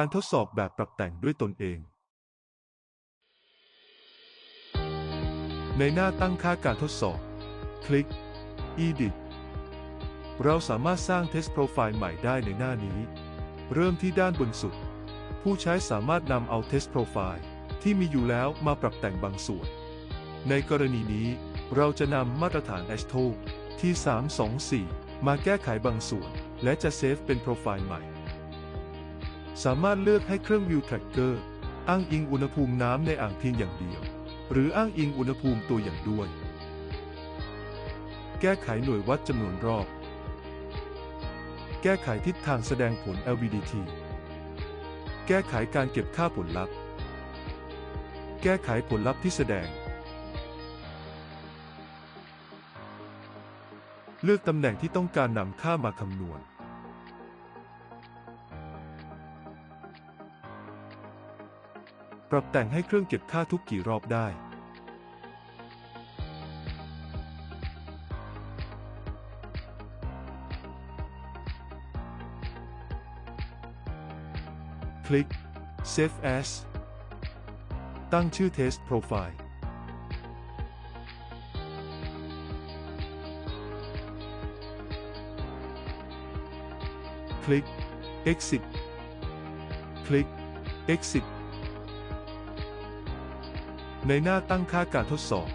การทดสอบแบบปรับแต่งด้วยตนเอง ในหน้าตั้งค่าการทดสอบ คลิก Edit เราสามารถสร้าง Test Profile ใหม่ได้ในหน้านี้ เริ่มที่ด้านบนสุด ผู้ใช้สามารถนำเอา Test Profile ที่มีอยู่แล้วมาปรับแต่งบางส่วน ในกรณีนี้ เราจะนำมาตรฐาน ASTO ที่ 324 มาแก้ไขบางส่วน และจะเซฟเป็นโปรไฟล์ใหม่ สามารถเลือกให้เครื่อง View Tracker อ้างอิงอุณหภูมิน้ำในอ่างเพียงอย่างเดียว หรืออ้างอิงอุณหภูมิตัวอย่างด้วย แก้ไขหน่วยวัดจำนวนรอบ แก้ไขทิศทางแสดงผล LVDT แก้ไขการเก็บค่าผลลัพธ์ แก้ไขผลลัพธ์ที่แสดง เลือกตำแหน่งที่ต้องการนำค่ามาคำนวณ รับแต่งให้เครื่องเก็บค่าทุกกี่รอบได้ คลิก Save As ตั้งชื่อ Test Profile คลิก Exit คลิก Exit ในหน้าตั้งค่าการทดสอบ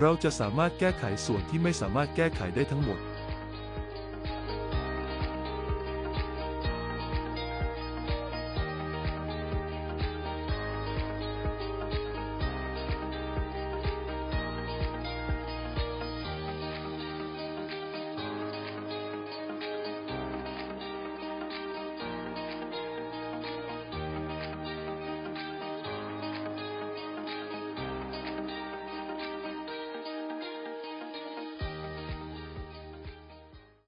เราจะสามารถแก้ไขส่วนที่ไม่สามารถแก้ไขได้ทั้งหมด